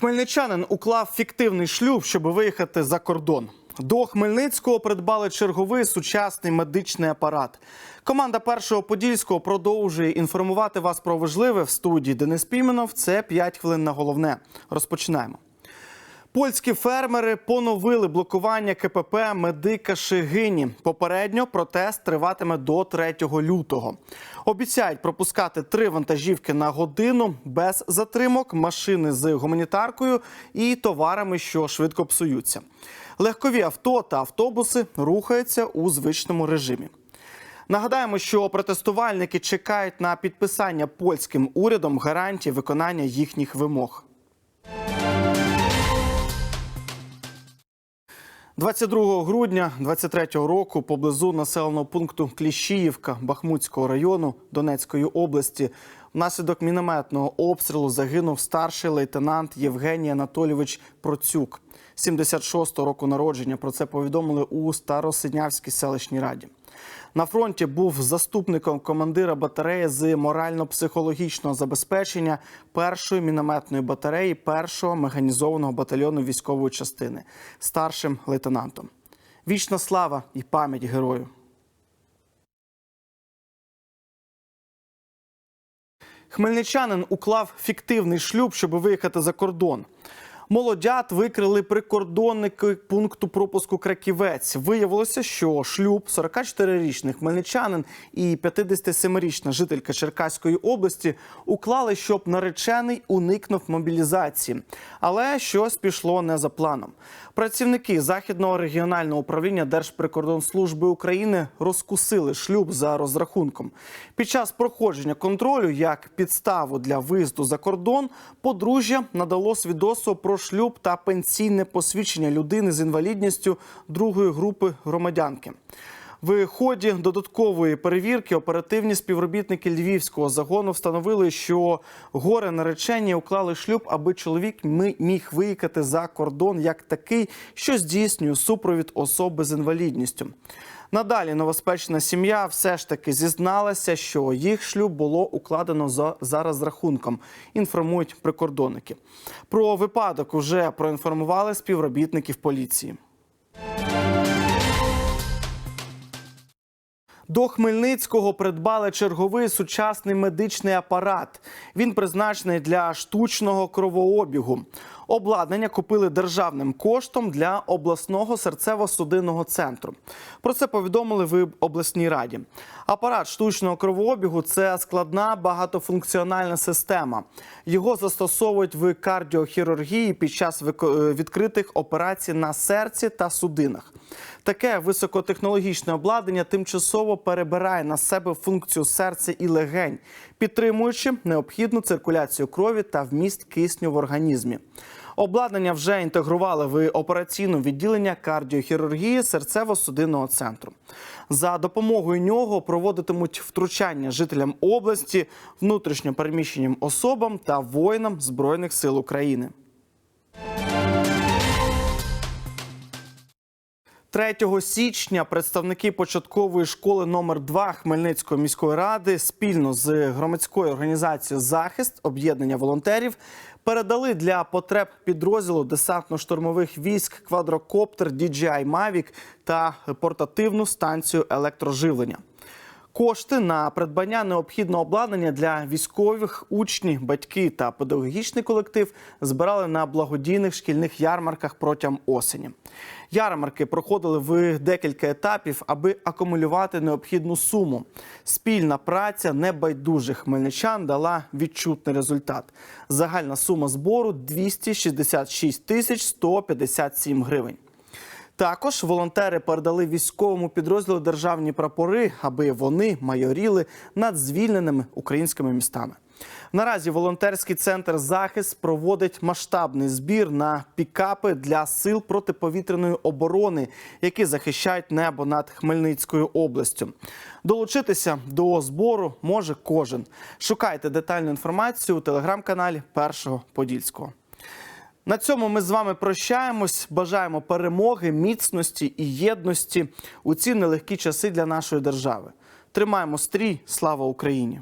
Хмельничанин уклав фіктивний шлюб, щоб виїхати за кордон. До Хмельницького придбали черговий сучасний медичний апарат. Команда першого подільського продовжує інформувати вас про важливе в студії Денис Піменов. Це 5 хвилин на головне. Розпочинаємо. Польські фермери поновили блокування КПП Медика Шигині. Попередньо протест триватиме до 3 лютого. Обіцяють пропускати три вантажівки на годину без затримок, машини з гуманітаркою і товарами, що швидко псуються. Легкові авто та автобуси рухаються у звичному режимі. Нагадаємо, що протестувальники чекають на підписання польським урядом гарантії виконання їхніх вимог. 22 грудня 23-го року поблизу населеного пункту Кліщіївка Бахмутського району Донецької області внаслідок мінометного обстрілу загинув старший лейтенант Євгеній Анатолійович Процюк, 76-го року народження. Про це повідомили у Старосинявській селищній раді. На фронті був заступником командира батареї з морально-психологічного забезпечення першої мінометної батареї першого механізованого батальйону військової частини, старшим лейтенантом. Вічна слава і пам'ять герою. Хмельничанин уклав фіктивний шлюб, щоб виїхати за кордон. Молодят викрили прикордонники пункту пропуску Краківець. Виявилося, що шлюб 44-річний хмельничанин і 57-річна жителька Черкаської області уклали, щоб наречений уникнув мобілізації. Але щось пішло не за планом. Працівники західного регіонального управління Держприкордонслужби України розкусили шлюб за розрахунком. Під час проходження контролю як підставу для виїзду за кордон подружжя надало свідоцтво про шлюб та пенсійне посвідчення людини з інвалідністю другої групи громадянки. В ході додаткової перевірки оперативні співробітники львівського загону встановили, що горе наречені уклали шлюб, аби чоловік міг виїхати за кордон як такий, що здійснює супровід особи з інвалідністю. Надалі новоспечена сім'я все ж таки зізналася, що їх шлюб було укладено за, за розрахунком. Інформують прикордонники. Про випадок вже проінформували співробітників поліції. До Хмельницького придбали черговий сучасний медичний апарат. Він призначений для штучного кровообігу. Обладнання купили державним коштом для обласного серцево-судинного центру. Про це повідомили в обласній раді. Апарат штучного кровообігу це складна багатофункціональна система. Його застосовують в кардіохірургії під час е, відкритих операцій на серці та судинах. Таке високотехнологічне обладнання тимчасово перебирає на себе функцію серця і легень, підтримуючи необхідну циркуляцію крові та вміст кисню в організмі. Обладнання вже інтегрували в операційне відділення кардіохірургії серцево-судинного центру. За допомогою нього проводитимуть втручання жителям області, внутрішньо переміщеним особам та воїнам Збройних сил України. 3 січня представники початкової школи номер 2 Хмельницької міської ради спільно з громадською організацією Захист об'єднання волонтерів передали для потреб підрозділу десантно-штурмових військ квадрокоптер DJI Mavic та портативну станцію електроживлення. Кошти на придбання необхідного обладнання для військових, учні, батьки та педагогічний колектив збирали на благодійних шкільних ярмарках протягом осені. Ярмарки проходили в декілька етапів, аби акумулювати необхідну суму. Спільна праця небайдужих хмельничан дала відчутний результат. Загальна сума збору 266 тисяч 157 гривень. Також волонтери передали військовому підрозділу державні прапори, аби вони майоріли над звільненими українськими містами. Наразі волонтерський центр захист проводить масштабний збір на пікапи для сил протиповітряної оборони, які захищають небо над Хмельницькою областю. Долучитися до збору може кожен. Шукайте детальну інформацію у телеграм-каналі Першого Подільського. На цьому ми з вами прощаємось. Бажаємо перемоги, міцності і єдності у ці нелегкі часи для нашої держави. Тримаємо стрій. Слава Україні!